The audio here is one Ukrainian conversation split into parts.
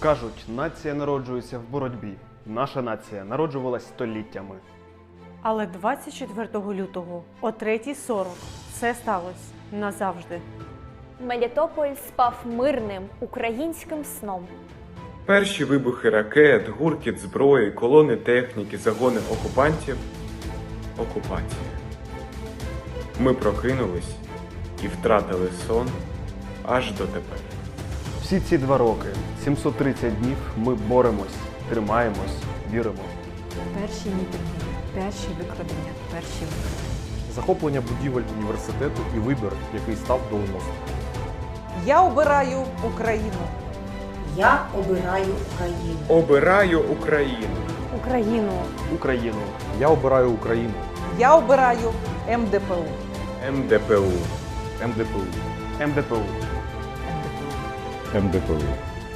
Кажуть, нація народжується в боротьбі. Наша нація народжувалась століттями. Але 24 лютого о 3.40 це сталося назавжди. Мелітополь спав мирним українським сном. Перші вибухи ракет, гуркіт зброї, колони техніки, загони окупантів. Окупація. Ми прокинулись і втратили сон аж до тепер. Всі ці два роки, 730 днів, ми боремось, тримаємось, віримо. Перші мітинги, перші викрадення, перші вибори. захоплення будівель університету і вибір, який став доленосним. Я обираю Україну. Я обираю Україну. Обираю Україну. Україну Україну. Я обираю Україну, Я обираю МДПУ. МДПУ. МДПУ. МДПУ. МДПУ.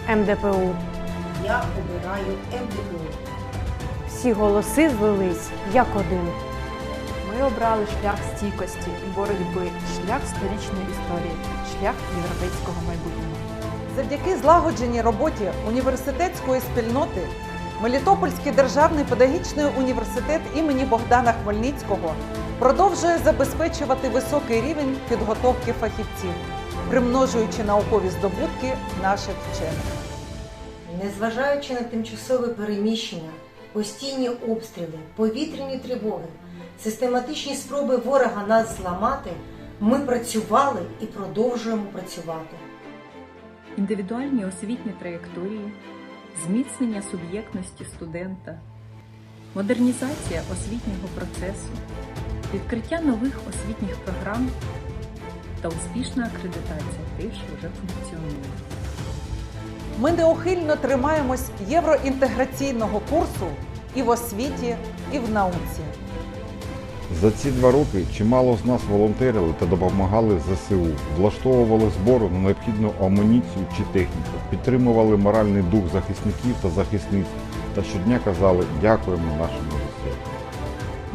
МДПУ. Я обираю МДПУ. Всі голоси злились як один. Ми обрали шлях стійкості, боротьби, шлях сторічної історії, шлях європейського майбутнього. Завдяки злагодженій роботі університетської спільноти Мелітопольський державний педагогічний університет імені Богдана Хмельницького продовжує забезпечувати високий рівень підготовки фахівців, примножуючи наукові здобутки наших вчених. Незважаючи на тимчасове переміщення, постійні обстріли, повітряні тривоги, систематичні спроби ворога нас зламати, ми працювали і продовжуємо працювати. індивідуальні освітні траєкторії, зміцнення суб'єктності студента, модернізація освітнього процесу, відкриття нових освітніх програм та успішна акредитація тих, що вже функціонує. Ми неухильно тримаємось євроінтеграційного курсу і в освіті, і в науці. За ці два роки чимало з нас волонтерили та допомагали ЗСУ, влаштовували збори на необхідну амуніцію чи техніку, підтримували моральний дух захисників та захисниць та щодня казали дякуємо нашим ЗСУ.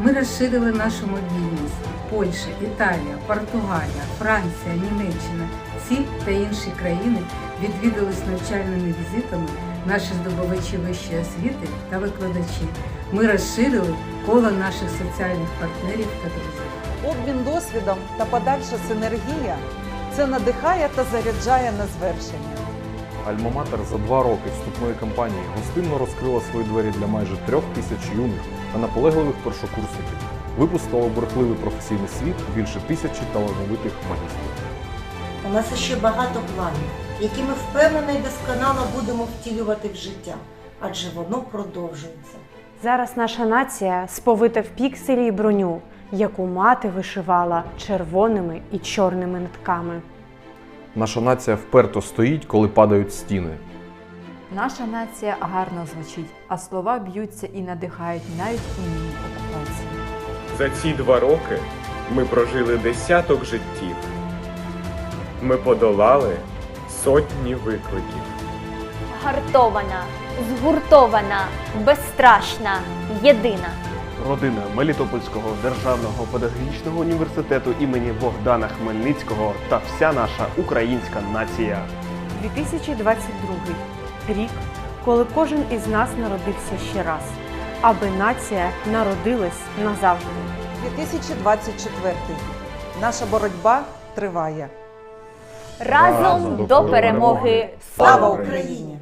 Ми розширили нашу мобільність. Польща, Італія, Португалія, Франція, Німеччина. Ці та інші країни відвідались навчальними візитами наші здобувачі вищої освіти та викладачі. Ми розширили коло наших соціальних партнерів та друзів. Обмін досвідом та подальша синергія це надихає та заряджає на звершення. Альма-Матер за два роки вступної кампанії гостинно розкрила свої двері для майже трьох тисяч юних та наполегливих першокурсників. Випустила в бурхливий професійний світ більше тисячі талановитих магістрів. У нас ще багато планів, які ми впевнено і досконало будемо втілювати в життя, адже воно продовжується. Зараз наша нація сповита в пікселі й броню, яку мати вишивала червоними і чорними нитками. Наша нація вперто стоїть, коли падають стіни. Наша нація гарно звучить, а слова б'ються і надихають навіть у окупації. За ці два роки ми прожили десяток життів. Ми подолали сотні викликів. Гартована, згуртована, безстрашна, єдина. Родина Мелітопольського державного педагогічного університету імені Богдана Хмельницького та вся наша українська нація. 2022 рік, коли кожен із нас народився ще раз, аби нація народилась назавжди. 2024. Наша боротьба триває. Разом Разом до до перемоги! Слава! Україні!